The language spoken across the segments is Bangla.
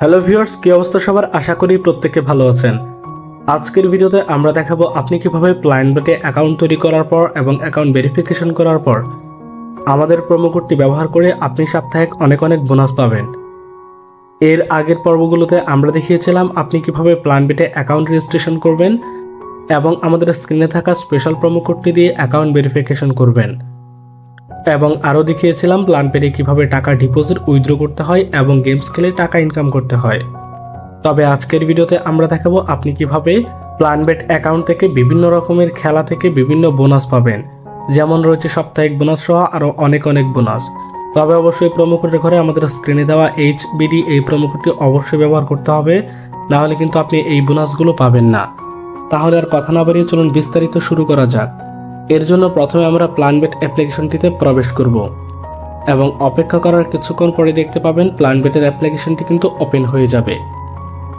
হ্যালো ভিউয়ার্স, কি অবস্থা সবার? আশা করি প্রত্যেকে ভালো আছেন। আজকের ভিডিওতে আমরা দেখাবো আপনি কীভাবে প্ল্যানবেটে অ্যাকাউন্ট তৈরি করার পর এবং অ্যাকাউন্ট ভেরিফিকেশন করার পর আমাদের প্রোমো কোডটি ব্যবহার করে আপনি সাপ্তাহিক অনেক অনেক বোনাস পাবেন। এর আগের পর্বগুলোতে আমরা দেখিয়েছিলাম আপনি কীভাবে প্ল্যানবেটে অ্যাকাউন্ট রেজিস্ট্রেশন করবেন এবং আমাদের স্ক্রিনে থাকা স্পেশাল প্রোমো কোডটি দিয়ে অ্যাকাউন্ট ভেরিফিকেশন করবেন। এবং আরও দেখিয়েছিলাম প্ল্যান পেরে কীভাবে টাকা ডিপোজিট উইথড্র করতে হয় এবং গেমস খেলে টাকা ইনকাম করতে হয়। তবে আজকের ভিডিওতে আমরা দেখাবো আপনি কীভাবে প্ল্যানবেট অ্যাকাউন্ট থেকে বিভিন্ন রকমের খেলা থেকে বিভিন্ন বোনাস পাবেন। যেমন রয়েছে সাপ্তাহিক বোনাস সহ আরও অনেক অনেক বোনাস তবে অবশ্যই কোডের ঘরে আমাদের স্ক্রিনে দেওয়া এইচ বিডি এই কোডটি অবশ্যই ব্যবহার করতে হবে, নাহলে কিন্তু আপনি এই বোনাসগুলো পাবেন না। তাহলে আর কথা না বাড়িয়ে চলুন বিস্তারিত শুরু করা যাক। এর জন্য প্রথমে আমরা প্ল্যানবেট অ্যাপ্লিকেশনটিতে প্রবেশ করব এবং অপেক্ষা করার কিছুক্ষণ পরে দেখতে পাবেন প্ল্যানবেটের অ্যাপ্লিকেশনটি কিন্তু ওপেন হয়ে যাবে।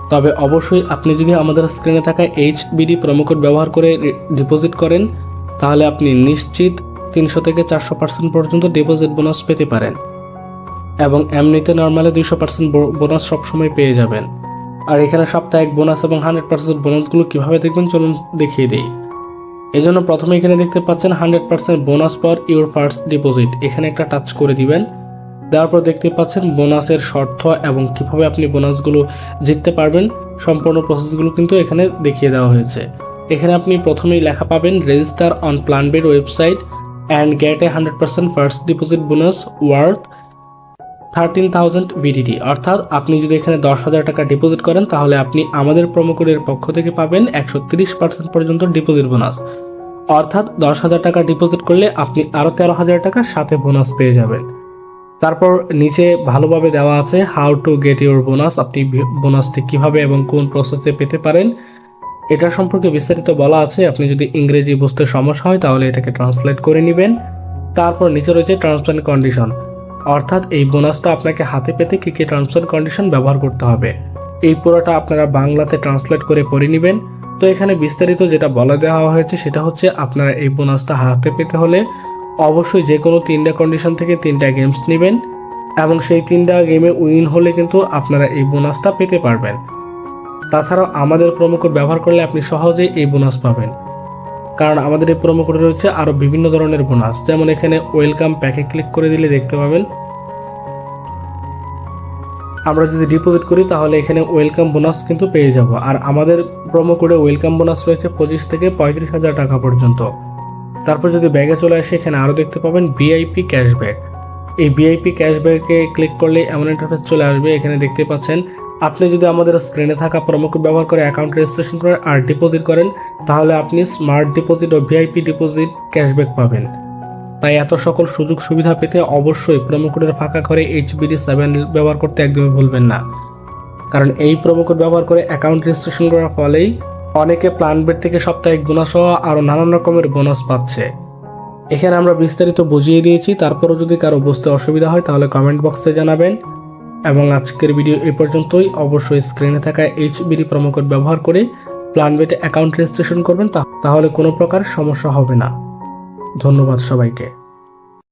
তবে অবশ্যই আপনি যদি আমাদের স্ক্রিনে থাকা এইচ বিডি প্রোমোকোড ব্যবহার করে ডিপোজিট করেন, তাহলে আপনি নিশ্চিত তিনশো থেকে চারশো পার্সেন্ট পর্যন্ত ডিপোজিট বোনাস পেতে পারেন এবং এমনিতে নর্মালি দুইশো পার্সেন্ট বোনাস সবসময় পেয়ে যাবেন। আর এখানে সাপ্তাহিক বোনাস এবং হান্ড্রেড পার্সেন্ট বোনাসগুলো কীভাবে দেখবেন চলুন দেখিয়ে দিই। এই জন্য প্রথমে এখানে দেখতে পাচ্ছেন hundred percent bonus for your first deposit. এখানে একটা টাচ করে দিবেন। দেওয়ার পর দেখতে পাচ্ছেন বোনাসের শর্ত এবং কীভাবে আপনি বোনাসগুলো জিততে পারবেন। সম্পূর্ণ প্রসেসগুলো কিন্তু এখানে দেখিয়ে দেওয়া হয়েছে। এখানে আপনি প্রথমেই লেখা পাবেন register on Planbed website and get a hundred percent first deposit bonus worth thirteen thousand VDD অর্থাৎ আপনি যদি এখানে দশ হাজার টাকা ডিপোজিট করেন, তাহলে আপনি আমাদের কোডের পক্ষ থেকে পাবেন একশো তিরিশ পার্সেন্ট পর্যন্ত ডিপোজিট বোনাস অর্থাৎ দশ হাজার টাকা ডিপোজিট করলে আপনি আরও তেরো হাজার টাকার সাথে বোনাস পেয়ে যাবেন। তারপর নিচে ভালোভাবে দেওয়া আছে how to get your bonus আপনি বোনাসটি কীভাবে এবং কোন প্রসেসে পেতে পারেন। এটা সম্পর্কে বিস্তারিত বলা আছে, আপনি যদি ইংরেজি বুঝতে সমস্যা হয়, তাহলে এটাকে ট্রান্সলেট করে নেবেন। তারপর নিচে রয়েছে টার্মস অ্যান্ড কন্ডিশন অর্থাৎ এই বোনাসটা আপনাকে হাতে পেতে কী কী টার্মস অ্যান্ড কন্ডিশন ব্যবহার করতে হবে। এই পুরোটা আপনারা বাংলাতে ট্রান্সলেট করে পড়ে নেবেন। তো এখানে বিস্তারিত যেটা বলে দেওয়া হয়েছে সেটা হচ্ছে আপনারা এই বোনাসটা হাতে পেতে হলে অবশ্যই যে কোনো তিনটা কন্ডিশন থেকে তিনটা গেমস নেবেন এবং সেই তিনটা গেমে উইন হলে কিন্তু আপনারা এই বোনাসটা পেতে পারবেন। তাছাড়াও আমাদের প্রোমো কোড ব্যবহার করলে আপনি সহজেই এই বোনাস পাবেন। কারণ আমাদের এই প্রোমো কোডে রয়েছে আরও বিভিন্ন ধরনের বোনাস যেমন এখানে ওয়েলকাম প্যাকে ক্লিক করে দিলে দেখতে পাবেন। আমরা যদি ডিপোজিট করি, তাহলে এখানে ওয়েলকাম বোনাস কিন্তু পেয়ে যাব। আর আমাদের প্রোমো কোডে ওয়েলকাম বোনাস রয়েছে পঁচিশ থেকে পঁয়ত্রিশ হাজার টাকা পর্যন্ত। তারপর যদি ব্যাগে চলে আসে, এখানে আরও দেখতে পাবেন বিআইপি ক্যাশব্যাক এই বিআইপি ক্যাশব্যাকে ক্লিক করলে এমন ইন্টারফেস চলে আসবে। এখানে দেখতে পাচ্ছেন আপনি যদি আমাদের স্ক্রিনে থাকা প্রোমো কোড ব্যবহার করে অ্যাকাউন্ট রেজিস্ট্রেশন করেন আর ডিপোজিট করেন, তাহলে আপনি স্মার্ট ডিপোজিট ও ভিআইপি ডিপোজিট ক্যাশব্যাক পাবেন। তাই এত সকল সুযোগ সুবিধা পেতে অবশ্যই কোডের ফাঁকা করে এইচবিডি সেভেন ব্যবহার করতে একদমই ভুলবেন না। কারণ এই কোড ব্যবহার করে অ্যাকাউন্ট রেজিস্ট্রেশন করার ফলেই অনেকে প্ল্যানবেট থেকে সাপ্তাহিক বোনাস সহ আরও নানান রকমের বোনাস পাচ্ছে। এখানে আমরা বিস্তারিত বুঝিয়ে দিয়েছি, তারপরও যদি কারও বুঝতে অসুবিধা হয়, তাহলে কমেন্ট বক্সে জানাবেন। এবং আজকের ভিডিও এ পর্যন্তই। অবশ্যই স্ক্রিনে থাকা এইচবিডি কোড ব্যবহার করে প্ল্যানবেটে অ্যাকাউন্ট রেজিস্ট্রেশন করবেন তাহলে কোনো প্রকার সমস্যা হবে না। ধন্যবাদ সবাইকে।